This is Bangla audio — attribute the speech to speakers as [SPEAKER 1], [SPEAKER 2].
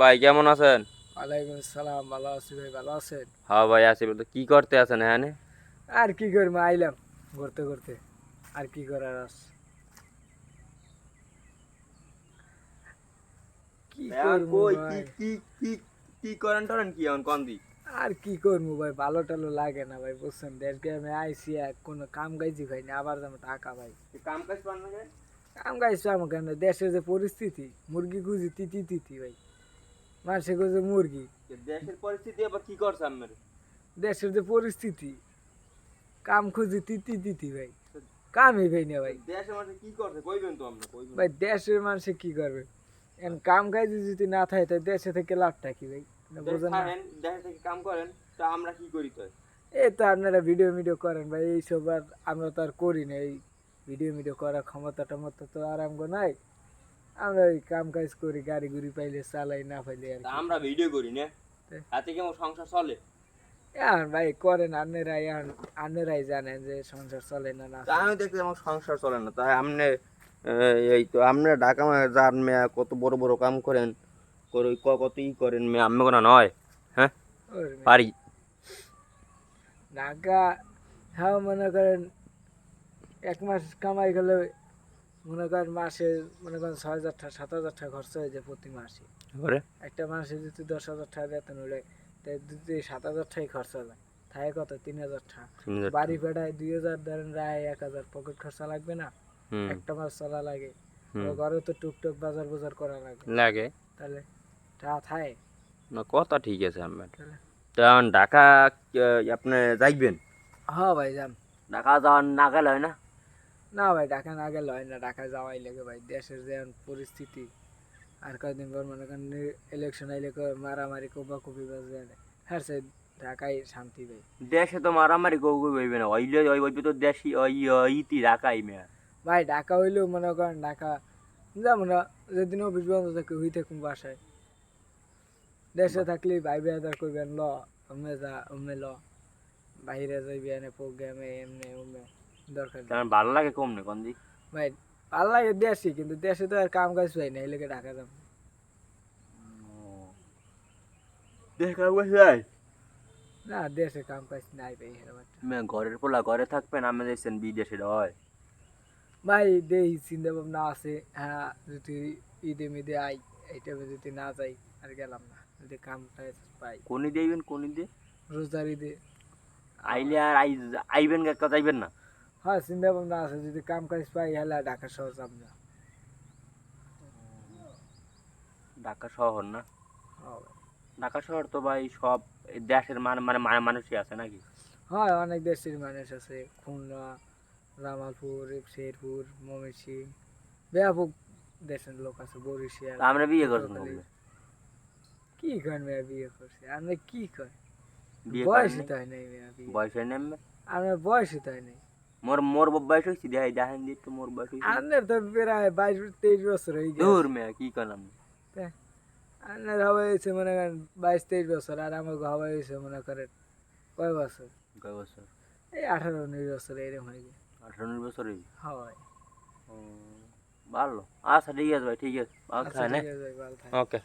[SPEAKER 1] ভাই কেমন আছেন?
[SPEAKER 2] ওয়ালাইকুম আসসালাম ভালো আছি ভাই ভালো আছেন?
[SPEAKER 1] হ্যাঁ ভাই আছি বলতে কি করতে আছেন হ্যাঁ
[SPEAKER 2] আর কি করব আইলাম ঘুরতে ঘুরতে। আর কি করার আছে? কি করব ভাই?
[SPEAKER 1] কি করেন টরেন কি এখন কন দি
[SPEAKER 2] আর কি করব ভাই ভালো টালো লাগে না ভাই বুঝছেন? দেশ গ্রামে আইসি আর কোনো কাম গাইছি ভাই না আবার যাব টাকা ভাই
[SPEAKER 1] কাম কাজ পান না
[SPEAKER 2] কাম গাইছি আমার কেন? দেশের যে পরিস্থিতি মুরগি খুঁজি তিতি তিতি ভাই। মানুষে খুঁজে মুরগি।
[SPEAKER 1] দেশের পরিস্থিতি আবার কি করছে আমার
[SPEAKER 2] দেশের যে পরিস্থিতি কাম খুঁজি তিতি তিতি ভাই। কামই ভাই না ভাই।
[SPEAKER 1] দেশের মানুষ কি করছে কইবেন তো আমরা
[SPEAKER 2] ভাই দেশের মানুষে কি করবে? এখন কাম কাজ যদি না থাকে দেশে থেকে লাভটা কি ভাই? না বোঝেন না।
[SPEAKER 1] দেশে থেকে কাম করেন তা আমরা কি করি তো
[SPEAKER 2] এই তো আপনারা ভিডিও ভিডিও করেন ভাই এইসব আর আমরা তো আর করি না। এই ভিডিও ভিডিও করার ক্ষমতা টমতা তো আর আমগো নাই। আমরা কাম কাজ করি গাড়ি গুড়ি পাইলে চালাই না পাইলে আর কি।
[SPEAKER 1] আমরা ভিডিও করি না। হাতে কেমন সংসার চলে
[SPEAKER 2] এখন ভাই করেন আন্নেরাই এখন আন্নেরাই জানেন যে সংসার চলে না না
[SPEAKER 1] তা আমি দেখতে আমার সংসার চলে না তাই আপনি এই তো ঢাকা মা যান মেয়া কত বড় বড় কাম করেন করে ক- কত ই করেন মেয়া আমি কোনো নয় হ্যাঁ
[SPEAKER 2] ওর ভাই।
[SPEAKER 1] পারি
[SPEAKER 2] ঢাকা হ্যাঁ মনে করেন এক মাস কামাই গেলে মনে করেন মাসে মনে করেন ছয় হাজার টাকা সাত হাজার টাকা খরচ হয়ে যায় প্রতি মাসে। একটা মাসে যদি দশ হাজার টাকা বেতন উঠে তাই যদি সাত হাজার টাকাই খরচ হয় থাকে কত? তিন হাজার টাকা। বাড়ি ভাড়ায় দুই হাজার ধরেন রায় এক হাজার পকেট খরচা লাগবে না? একটা মাস চলা লাগে। ঘরে তো টুকটুক বাজার বাজার করা লাগে।
[SPEAKER 1] লাগে।
[SPEAKER 2] তাহলে টাকা থাকে
[SPEAKER 1] না কথা ঠিক আছে আমার
[SPEAKER 2] তাহলে?
[SPEAKER 1] ঢাকা আপনি যাইবেন?
[SPEAKER 2] হ্যাঁ ভাই যান
[SPEAKER 1] ঢাকা যাওয়ার না গেলে হয় না?
[SPEAKER 2] না ভাই ঢাকা না গেলে হয় না। ঢাকা যাওয়াই লাগে ভাই। দেশের যে পরিস্থিতি আর কয়েকদিন পর মনে করেন ইলেকশন আইলে মারামারি কোবা কুপি বাজে হ্যাঁ সে ঢাকায় শান্তি ভাই।
[SPEAKER 1] দেশে তো মারামারি কেউ হইবে না। হইলে ওই ওই তো দেশি ওই ইতি ঢাকাই মেয়া।
[SPEAKER 2] ভাই ঢাকা হইলেও মনে করেন ঢাকা যাব না যেদিন অফিস বন্ধ থাকে হই থাকুন বাসায়। দেশে থাকলে ভাই বেদার করবেন ল অমে যা অমে ল। বাইরে যাইবি এনে প্রোগ্রামে এমনি উমে দরকার
[SPEAKER 1] কারণ ভালো লাগে কম নে কোন দিক
[SPEAKER 2] ভাই ভালো লাগে দেশি কিন্তু দেশে তো আর কাম কাজ পাই না এলাকে ঢাকা যাব।
[SPEAKER 1] দেশ কাম করতে যাই
[SPEAKER 2] না দেশে কাম কাজ নাই ভাই।
[SPEAKER 1] মেয়ে ঘরের পোলা ঘরে থাকবেন আমি দেখছেন বিদেশে হয়।
[SPEAKER 2] ভাই দেই চিন্তা ভাবনা আছে হ্যাঁ যদি ঈদে মিদে আই এইটা যদি না যাই আর গেলাম না যদি কাম কাজ পাই।
[SPEAKER 1] কোনি দেবেন কোনি দিয়ে
[SPEAKER 2] রোজার ঈদে।
[SPEAKER 1] আইলে আর আইবেন কা যাইবেন না?
[SPEAKER 2] হ্যাঁ চিন্তা ভাবনা আছে যদি কাম কাজ পাই হেলা ঢাকা শহর যাব। না
[SPEAKER 1] ঢাকা শহর না? ঢাকা শহর তো ভাই সব দেশের মানে মানে মানে মানুষই আছে নাকি?
[SPEAKER 2] হয় অনেক দেশের মানুষ আছে। খুলনা জামালপুর শেরপুর ময়মনসিং ব্যাপক দেশের লোক আছে বরিশাল
[SPEAKER 1] আমরা বিয়ে। কবে?
[SPEAKER 2] কি করেন মেয়া বিয়ে করছে? আমরা কি করেন
[SPEAKER 1] বিয়ে
[SPEAKER 2] বয়সই
[SPEAKER 1] করেন
[SPEAKER 2] তো
[SPEAKER 1] নাই?
[SPEAKER 2] হয় নাই মেয়া বিয়ে।
[SPEAKER 1] বয়স হয় আমার?
[SPEAKER 2] আমার বয়সই তো হয় নাই।
[SPEAKER 1] মোর মোর বয়স হয়েছে দেখাই দেখেন দিই তো মোর বয়স হয়েছে
[SPEAKER 2] আপনার তো প্রায় বাইশ তেইশ বছর হয়ে গেছে
[SPEAKER 1] দূর মেয়ে কি করলাম
[SPEAKER 2] আপনার হওয়া হয়েছে মনে করেন বাইশ তেইশ বছর আর আমার হওয়া হয়েছে মনে করেন কয় বছর
[SPEAKER 1] কয় বছর
[SPEAKER 2] এই আঠারো উনিশ বছর এরকম হয়ে গেছে
[SPEAKER 1] আঠারো উনিশ বছর হয়েছে
[SPEAKER 2] হয়
[SPEAKER 1] ভালো আচ্ছা ঠিক আছে ভাই ঠিক আছে ভালো
[SPEAKER 2] আচ্ছা
[SPEAKER 1] থাকেন
[SPEAKER 2] ঠিক আছে ভাই, ভালো থাকেন।
[SPEAKER 1] ওকে